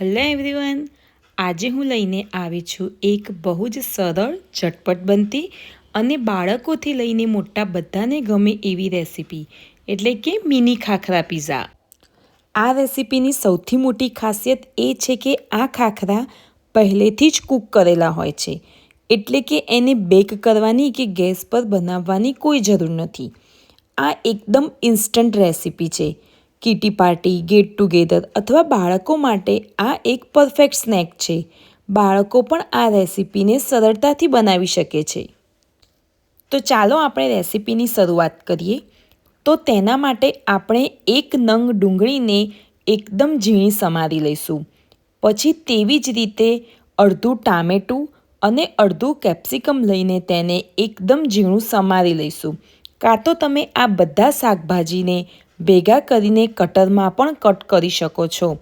Hello everyone આજે હું લઈને આવી છું એક બહુ જ સરળ, ઝટપટ બનતી અને બાળકોથી લઈને મોટા બધાને ગમે એવી રેસીપી, એટલે કે મિની ખાખરા પીઝા આ રેસીપીની સૌથી મોટી ખાસિયત એ છે કે આ ખાખરા પહેલેથી જ કૂક કરેલા હોય છે, એટલે કે એને બેક કરવાની કે ગેસ પર બનાવવાની કોઈ જરૂર નથી. આ એકદમ ઇન્સ્ટન્ટ રેસીપી છે. કીટી પાર્ટી, ગેટ ટુગેધર અથવા બાળકો માટે આ એક પરફેક્ટ સ્નેક છે. બાળકો પણ આ રેસીપીને સરળતાથી બનાવી શકે છે. તો ચાલો આપણે રેસીપીની શરૂઆત કરીએ. તો તેના માટે આપણે એક નંગ ડુંગળીને એકદમ ઝીણી સમારી લઈશું. પછી તેવી જ રીતે અડધું ટામેટું અને અડધું કેપ્સિકમ લઈને તેને એકદમ ઝીણું સમારી લઈશું. કાં તો તમે આ બધા શાકભાજીને ભેગા કરીને કટરમાં પણ કટ કરી શકો છો.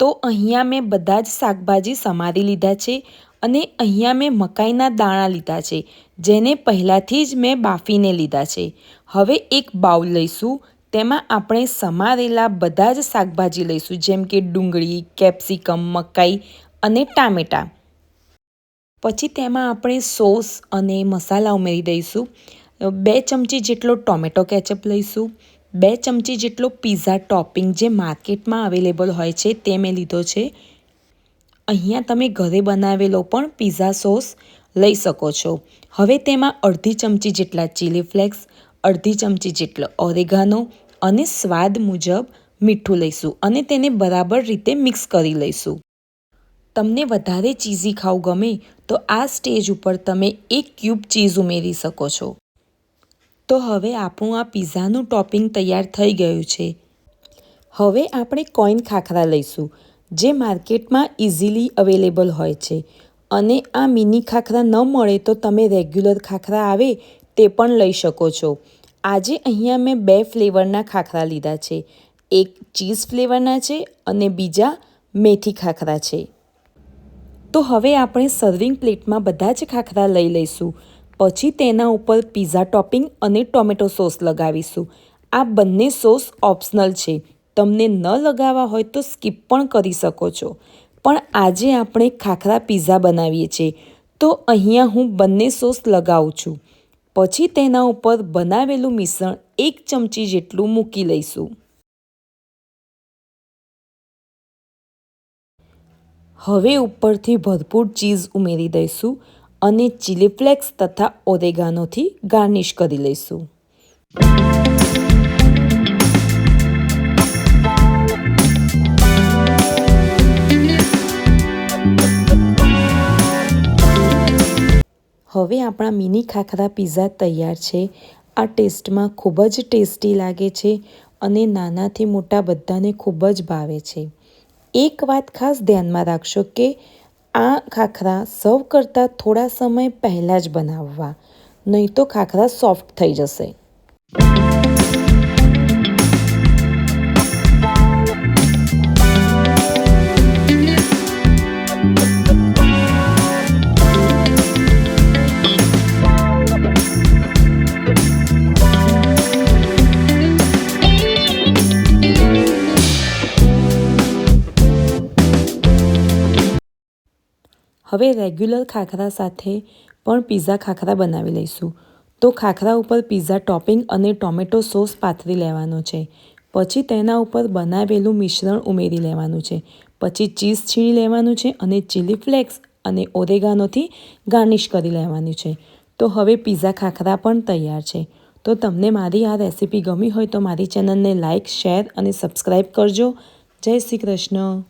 તો અહીંયા મેં બધા જ શાકભાજી સમારી લીધા છે અને અહીંયા મેં મકાઈના દાણા લીધા છે, જેને પહેલાંથી જ મેં બાફીને લીધા છે. હવે એક બાઉલ લઈશું, તેમાં આપણે સમારેલા બધા જ શાકભાજી લઈશું, જેમ કે ડુંગળી, કેપ્સિકમ, મકાઈ અને ટામેટાં. પછી તેમાં આપણે સોસ અને મસાલા ઉમેરી દઈશું. બે ચમચી જેટલો ટોમેટો કેચઅપ લઈશું. બે ચમચી જેટલો પીઝા ટોપિંગ જે માર્કેટમાં અવેલેબલ હોય છે તે મેં લીધો છે. અહીંયા તમે ઘરે બનાવેલો પણ પીઝા સોસ લઈ શકો છો. હવે તેમાં અડધી ચમચી જેટલા ચીલી ફ્લેક્સ, અડધી ચમચી જેટલો ઓરેગાનો અને સ્વાદ મુજબ મીઠું લઈશું અને તેને બરાબર રીતે મિક્સ કરી લઈશું. તમને વધારે ચીઝી ખાવું ગમે તો આ સ્ટેજ ઉપર તમે એક ક્યુબ ચીઝ ઉમેરી શકો છો. તો હવે આપણું આ પીઝાનું ટોપિંગ તૈયાર થઈ ગયું છે. હવે આપણે કોઈન ખાખરા લઈશું, જે માર્કેટમાં ઇઝીલી અવેલેબલ હોય છે. અને આ મિની ખાખરા ન મળે તો તમે રેગ્યુલર ખાખરા આવે તે પણ લઈ શકો છો. આજે અહીંયા મેં બે ફ્લેવરના ખાખરા લીધા છે. એક ચીઝ ફ્લેવરના છે અને બીજા મેથી ખાખરા છે. તો હવે આપણે સર્વિંગ પ્લેટમાં બધા જ ખાખરા લઈ લઈશું. પછી તેના ઉપર પીઝા ટોપિંગ અને ટોમેટો સોસ લગાવીશું. આ બંને સોસ ઓપ્શનલ છે. તમને ન લગાવવા હોય તો સ્કીપ પણ કરી શકો છો. પણ આજે આપણે ખાખરા પીઝા બનાવીએ છીએ. તો અહીંયા હું બંને સોસ લગાવું છું. પછી તેના ઉપર બનાવેલું મિશ્રણ એક ચમચી જેટલું મૂકી લઈશું. હવે ઉપરથી ભરપૂર ચીઝ ઉમેરી દઈશું. અને ચીલી ફ્લેક્સ તથા ઓરેગાનોથી ગાર્નિશ કરી લઈશું. હવે આપણા મિની ખાખરા પીઝા તૈયાર છે. આ ટેસ્ટમાં ખૂબ જ ટેસ્ટી લાગે છે અને નાનાથી મોટા બધાને ખૂબ જ ભાવે છે. એક વાત ખાસ ધ્યાનમાં રાખશો કે આ ખાખરા સર્વ કરતાં થોડા સમય પહેલાં જ બનાવવા. નહીં તો ખાખરા સોફ્ટ થઈ જશે. હવે રેગ્યુલર ખાખરા સાથે પણ પીઝા ખાખરા બનાવી લઈશું. તો ખાખરા ઉપર પીઝા ટોપિંગ અને ટોમેટો સોસ પાથરી લેવાનો છે. પછી તેના ઉપર બનાવેલું મિશ્રણ ઉમેરી લેવાનું છે. પછી ચીઝ છીણી લેવાનું છે અને ચીલી ફ્લેક્સ અને ઓરેગાનોથી ગાર્નિશ કરી લેવાનું છે. તો હવે પીઝા ખાખરા પણ તૈયાર છે. તો તમને મારી આ રેસીપી ગમી હોય તો મારી ચેનલને લાઇક શેર અને સબસ્ક્રાઈબ કરજો. જય શ્રી કૃષ્ણ.